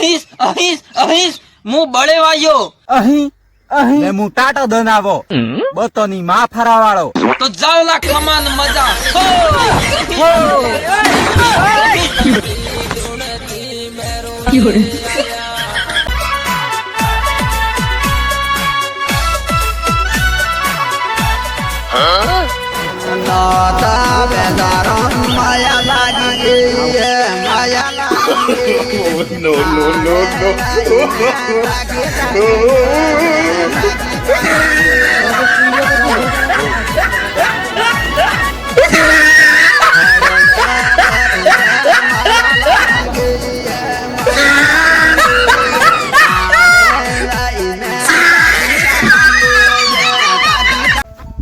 અહીસ અહીસ અહીસ હું બળે વાયો અહીં અહીં. હું ટાટો દનાવો. બતોની માં ફરાવાળો. તો જાવ લા કમાન મજા. હો!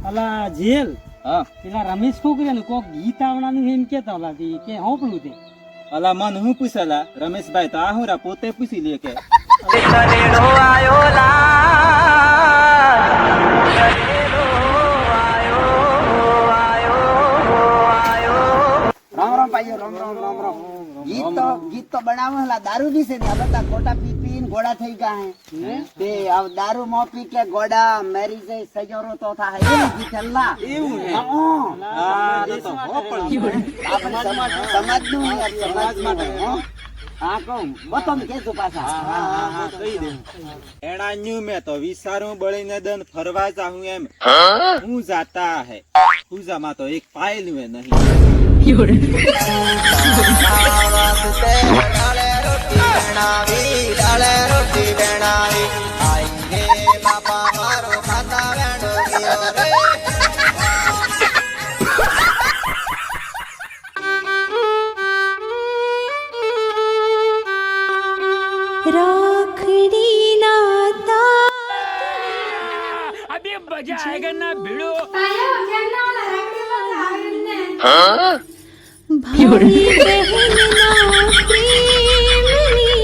અલા જેલ હા. પેલા રમેશ છોકરી ને કોક ગીત આવવાનું એમ કેતા ઓલા કે હોપલું તે. અલા મન હું પૂછેલા રમેશભાઈ તો આહુરા પોતે પૂછી લે કે. રામ રામ ભાઈઓ રામ રામ રામ રામ. ગીત તો ગીત તો બનાવેલા દારૂ ની છે ને આ બધા ખોટા પી ગોડા થઈ ગયા હે. તે આ દારૂ માં પી કે ગોડા મેરી જે સજોરો તો થાય એ ગીત અલ્લા એવું હે? હા હા. તો તો હોપળું. આપણે સમાજ સમાજનું યાર સમાજ માટે. હો? હા કહું. બતો ને કેજો પાછા. હા, હા, હા, કહી દે. એના ન્યુ મેં તો વિચારું બળીને દન ફરવા જાઉં એમ. હું જાતા હે. પૂજામાં તો એક પાયલું એ નહીં રાખડી નાતા ભાઈ બહેનના પ્રેમની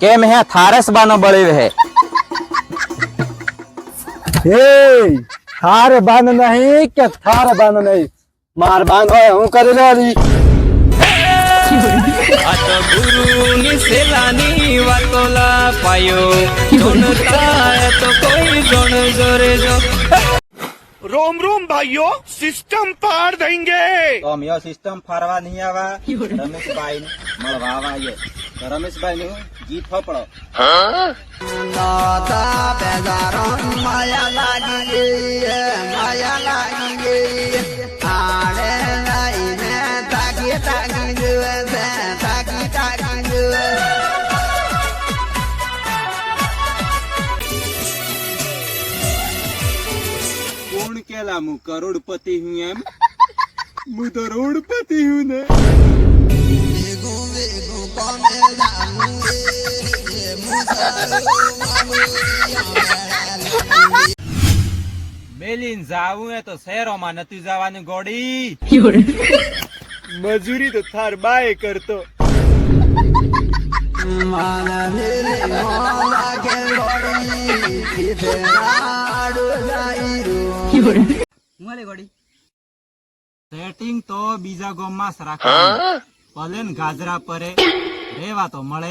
કેમ હે થારસ બાનો બળી હે હે થાર બાંધ નહીં કે થાર બાંધ નહીં માર બાંધ હોય હું કરી લેવાની આ તો ગુરુની સેલાની વાતોલા પાયો જોનતા તો કોઈ જોણ જોરે જો રોમ રોમ ભાઈઓ સિસ્ટમ પાર દેંગે. તો અમે સિસ્ટમ ફારવા નહીં આવા. રમેશભાઈ મળવા આવાએ. રમેશભાઈ નું ગીત ફપડો માયા લાગી માયા લાગી. કેલા હું કરોડપતિ હું એમ? હું તો રોડપતિ હું ને. મેલીન જાવું એ તો શહેરોમાં નથી જવાની ગોડી. મજૂરી તો થાર બાય કરતો. માના મેલી મોલા કે ગોડી નાડુ જાઈરું સેટિંગ તો બીજા ગામમાં રાખવાનું ભલે ગાજરા પરે, રેવા તો મળે.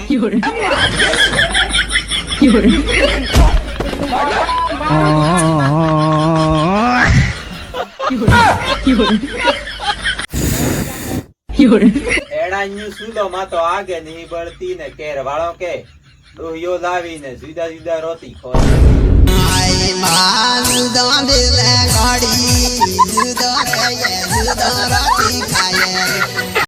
એડાન્યુ માં તો આગે નહીં બળતી ને કેર વાળો કે. ડોહિયો લાવીને જુદા જુદા રોતી ખોય